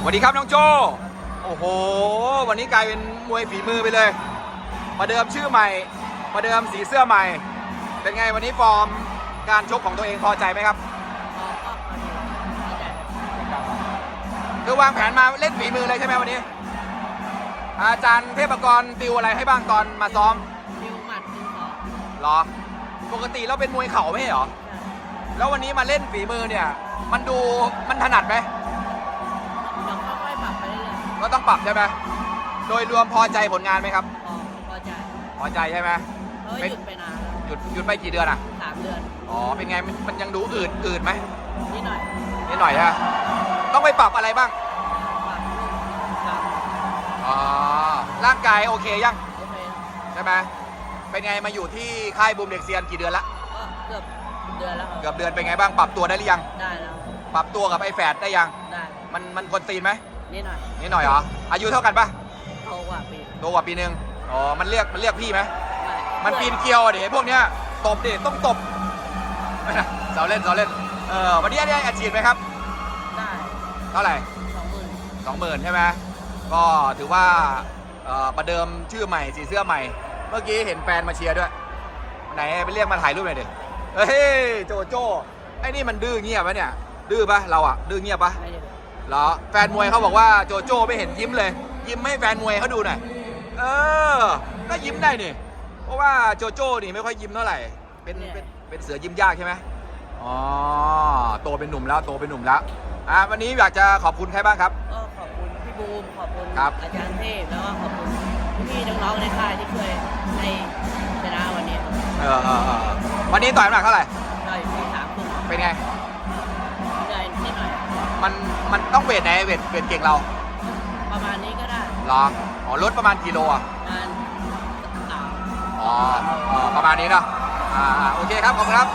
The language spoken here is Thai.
สวัสดีครับน้องโจ โอ้โห วันนี้กลายเป็นมวยฝีมือไปเลยประเดิมชื่อใหม่ประเดิมสีเสื้อใหม่ เป็นไงวันนี้ฟอร์มการชกของตัวเองพอใจไหมครับ คือวางแผนมาเล่นฝีมือเลยใช่ไหมวันนี้ อาจารย์เทพกรติวอะไรให้บ้างตอนมาซ้อมดิวหมัดดิวสองเหรอ ปกติเราเป็นมวยเข่าไม่ใช่เหรอ แล้ววันนี้มาเล่นฝีมือเนี่ย มันดูมันถนัดไหม ปรับใช่ไหมโดยรวมพอใจผลงานไหมครับๆพอพอใจพอใจใช่ไหมเพราะว่าหยุดไปนานแล้วหยุดหยุดไปกี่เดือนอะสามเดือนอ๋อเป็นไงมันมันยังดูอืดอืดไหมนิดหน่อยนิดหน่อยฮะต้องไปปรับอะไรบ้างปรับปรับอ๋อร่างกายโอเคยังโอเคใช่ไหมเป็นไงมาอยู่ที่ค่ายบูมเด็กเซียนกี่เดือนละก็เกือบเดือนแล้วครับเกือบเดือนเป็นไงบ้างปรับตัวได้หรือยัง ได้แล้ว ปรับตัวกับไอ้แฝดได้ยัง ได้มันมันกวนตีนไหม นิดหน่อยนิดหน่อยเหรอ อายุเท่ากันปะโตกว่าปีโตกว่าปีนึงอ๋อ มันเรียกมันเรียกพี่ไหมไม่มันปีนเกลียวอะดิไอ้พวกเนี้ยตบดิต้องตบเสาเล่นเสาเล่น เออวันนี้ได้อัดฉีดไหมครับ ได้เท่าไหร่สองหมื่นสองหมื่นใช่ไหมก็ถือว่าเอ่อประเดิมชื่อใหม่สีเสื้อใหม่ เมื่อกี้เห็นแฟนมาเชียร์ด้วย ไหนไปเรียกมาถ่ายรูปหน่อยดิเฮ้ยโจโจ้ไอ้นี่มันดื้อเงียบปะเนี่ย ดื้อปะเราอะดื้อเงียบปะไม่ได้ เหรอแฟนมวยเขาบอกว่าโจโจ้ไม่เห็นยิ้มเลย ยิ้มให้แฟนมวยเขาดูหน่อยเออก็ยิ้มได้นี่เพราะว่าโจโจ้นี่ไม่ค่อยยิ้มเท่าไหร่เป็นเป็นเป็นเสือยิ้มยากใช่ไหมอ๋อโตเป็นหนุ่มแล้วโตเป็นหนุ่มแล้วอะวันนี้อยากจะขอบคุณใครบ้างครับ ก็ขอบคุณพี่บูมขอบคุณครับ อาจารย์เทพแล้วก็ขอบคุณพี่ๆน้องๆในค่ายที่ช่วยให้ชนะวันนี้ครับเออเออเออวันนี้ต่อยน้ำหนักเท่าไหร่ก็อยู่ที่สามทุ่มเป็นไง มันมันต้องเวทไหนเวทเวทเก่งเราประมาณนี้ก็ได้เหรออ๋อลดประมาณกิโลอะประมาณสาม อ๋อเออประมาณนี้เนาะอ่าอ่าโอเคครับขอบคุณครับ